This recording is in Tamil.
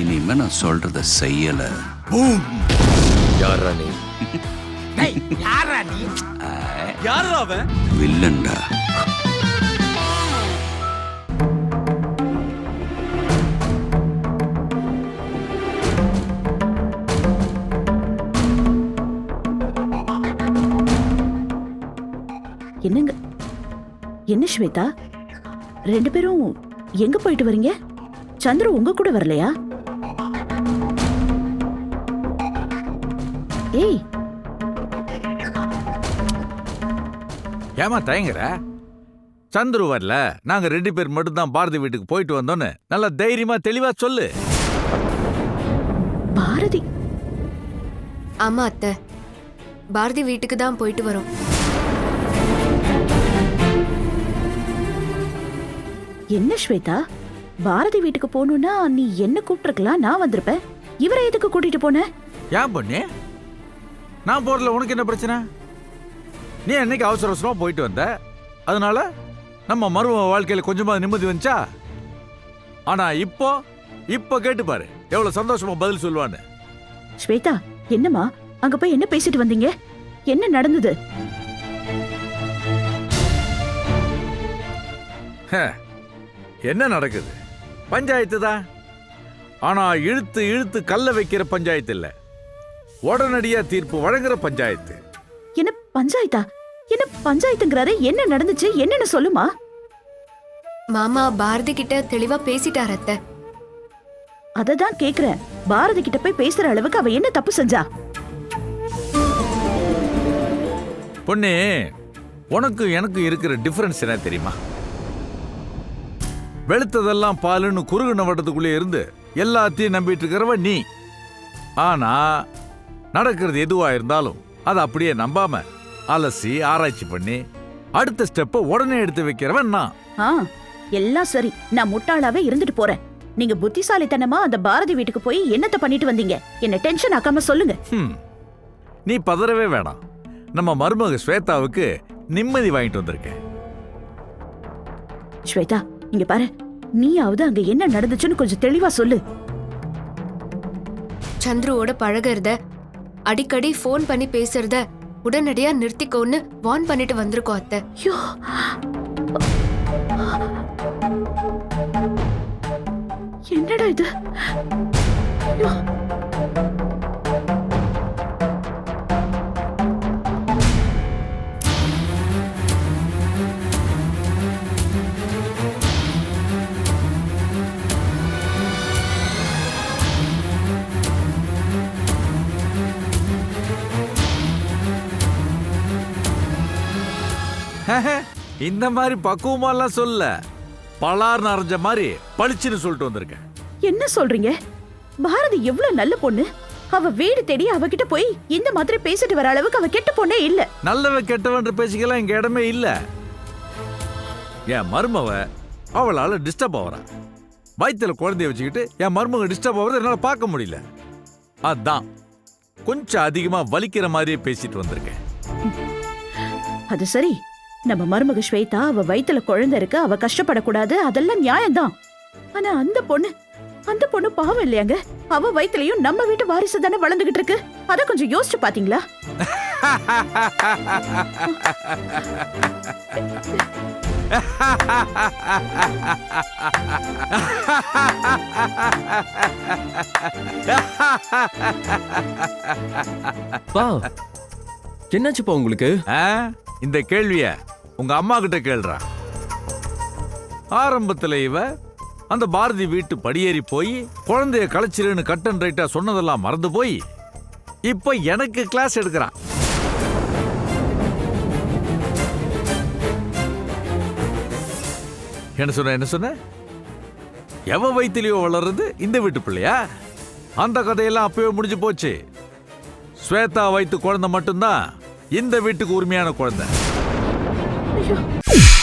இனிமே நான் சொல்றத செய்யல. யாரா நீ? யாரா நீ? யாரா அவன்? வில்லன்டா. என்னங்க? என்ன ஸ்வேதா? ரெண்டு பேரும் எங்க போயிட்டு வரீங்க? சந்திர உங்க கூட வரலையா? ஏய் ஏமா தயங்குற? சந்துரு வரல. நாங்க ரெண்டு பேர் மட்டும்தான் பாரதி வீட்டுக்கு போயிட்டு வந்தோன்னு நல்லா தைரியமா தெளிவா சொல்லு. பாரதி. ஆமா அத்தை. பாரதி வீட்டுக்கு தான் போயிட்டு வரோம். என்ன ஸ்வேதா? பாரதி வீட்டுக்கு போகணும்னா நீ என்ன கூப்பிட்டுருக்கலாம்? நான் வந்திருப்பேன். இவரை எதுக்கு கூட்டிட்டு போன? ஏன் பண்ணி? நான் போறதுல உனக்கு என்ன பிரச்சனை? நீ என்னைக்கு அவசர அவசரமா போயிட்டு வந்த? அதனால நம்ம மரும வாழ்க்கையில கொஞ்சமா நிம்மதி வந்துச்சா? ஆனா இப்போ இப்போ கேட்டு பாரு எவ்வளவு சந்தோஷமா பதில் சொல்லுவான்னு. ஸ்வேதா என்னம்மா? அங்க போய் என்ன பேசிட்டு வந்தீங்க? என்ன நடந்தது? என்ன நடக்குது? பஞ்சாயத்து தான். ஆனா இழுத்து இழுத்து கல்ல வைக்கிற பஞ்சாயத்து இல்ல. உடனடியா தீர்ப்பு வழங்குற பஞ்சாயத்து. என்ன பஞ்சாயத்தா? என்ன பஞ்சாயத்துங்கிறாரு? என்ன நடந்துச்சு? என்னன்னு சொல்லுமா? மாமா பாரதி கிட்ட தெளிவா பேசிட்டார் அத்தை. அததான் கேக்குறேன். பாரதி கிட்ட போய் பேசுற அளவுக்கு அவ என்ன தப்பு செஞ்சா? பொண்ணு உனக்கு எனக்கு இருக்கிற டிஃபரன்ஸ் என்ன தெரியுமா? வெளுத்ததெல்லாம் பாலுன்னு குறுகுன வட்டத்துக்குள்ளே இருந்து எல்லாத்தையும் நம்பிட்டு இருக்கிறவ நீ. ஆனா நடக்கிறது எதுவா இருந்தாலும் அதை அப்படியே நம்பாம அலசி ஆராய்ச்சி பண்ணி அடுத்த ஸ்டெப்பை உடனே எடுத்து வைக்கிறவன் நான். ஆ எல்லாம் சரி. நான் முட்டாளாவே இருந்துட்டு போறேன். நீங்க புத்திசாலித்தனமா அந்த பாரதி வீட்டுக்கு போய் என்னத்த பண்ணிட்டு வந்தீங்க? என்ன டென்ஷன் ஆக்காம சொல்லுங்க. ஹம். நீ பதறவே வேணாம். நம்ம மருமக ஸ்வேதாவுக்கு நிம்மதி வாங்கிட்டு வந்திருக்கேன். ஸ்வேதா இங்க பாரு. நீயாவது அங்க என்ன நடந்துச்சுன்னு கொஞ்சம் தெளிவா சொல்லு. சந்துருவோட பழகுறத அடிக்கடி ஃபோன் பண்ணி பேசுறத உடனடியா நிறுத்திக்கோன்னு வார்ன் பண்ணிட்டு வந்திருக்கோம் அத்தை. ஐயோ. என்னடா இது? இந்த மாதிரி பக்குவமாலாம் சொல்ல பலார் நிறைஞ்ச மாதிரி பளிச்சுன்னு சொல்லிட்டு வந்திருக்கேன். என்ன சொல்றீங்க? பாரதி எவ்வளவு நல்ல பொண்ணு. அவ வீடு தேடி அவகிட்ட போய் இந்த மாதிரி பேசிட்டு வர அளவுக்கு அவ கெட்ட பொண்ணே இல்ல. நல்லவ கெட்டவன்ற பேசிக்கலாம் இங்க இடமே இல்ல. என் மருமவ அவளால டிஸ்டர்ப் ஆவறா. வயித்துல குழந்தைய வச்சுக்கிட்டு என் மருமக டிஸ்டர்ப் ஆகுறத என்னால பார்க்க முடியல. அதான் கொஞ்சம் அதிகமா வலிக்கிற மாதிரியே பேசிட்டு வந்திருக்கேன். அது சரி. நம்ம மருமக ஸ்வேதா அவ வயித்துல குழந்தை இருக்கு அவ கஷ்டப்படக்கூடாது அதெல்லாம் நியாயம்தான். ஆனா அந்த பொண்ணு அந்த பொண்ணு பாவம் இல்லையாங்க? அவ வயித்துலயும் நம்ம வீட்டு வாரிசு தானே வளர்ந்துகிட்டு இருக்கு? அத கொஞ்சம் யோசிச்சு பாத்தீங்களா? பா என்னாச்சுப்பா உங்களுக்கு? இந்த கேள்விய. உங்க அம்மா கிட்ட கேள்றா. ஆரம்பத்தில் இவ அந்த பாரதி வீட்டு படியேறி போய் குழந்தைய களைச்சிருன்னு கட் அண்ட் ரைட்டா சொன்னதெல்லாம் மறந்து போய் இப்ப எனக்கு கிளாஸ் எடுக்கிறான் என்ன சொன்ன என்ன சொன்ன? எவ வயிற்றுலயோ வளர்றது இந்த வீட்டு பிள்ளையா? அந்த கதையெல்லாம் அப்பவே முடிஞ்சு போச்சு. ஸ்வேதா வயிற்று குழந்தை மட்டும்தான் இந்த வீட்டுக்கு உரிமையான குழந்தை. よ。